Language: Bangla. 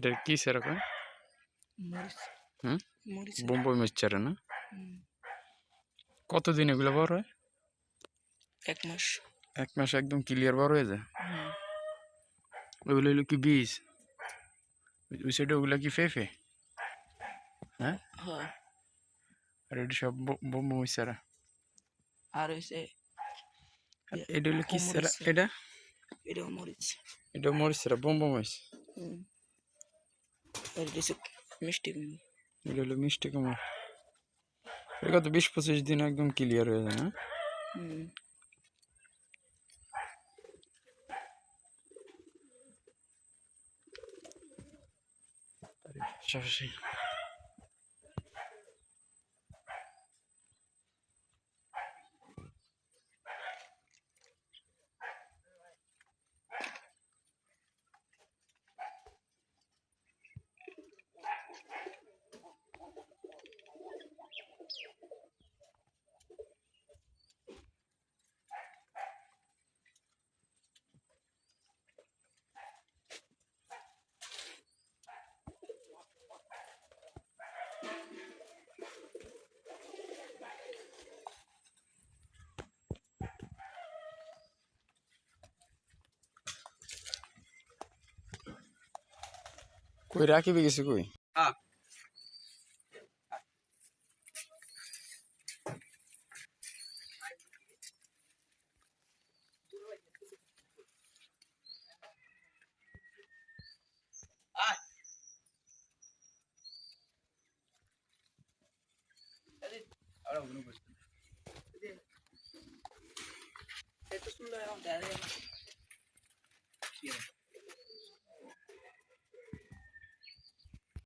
এটা কি সেরকম হুম? বোম্বই মিক্সচারে না? কতদিন এগুলো বড় হয়? এক মাস। এক মাস একদম ক্লিয়ার বড় হয়ে যায়? ওগুলো হলো কি বীজ? ওই সাইডে ওগুলো কি ফেফে? হ্যাঁ? হ্যাঁ। আর এটা সব বোম্বই মিক্সচারা। আর হয়েছে এটা হলো কি সেরা এটা? এটাও মরিচ। এটা মরিচ সেরা বোম্বই মরিচ হুম। আর এটা মিষ্টি কুমড়ো। এটা হলো মিষ্টি কুমড়। এটা কত বিশ পঁচিশ দিন একদম ক্লিয়ার হয়ে যায় না? হুম, কই রাখিবে গেছে কই এত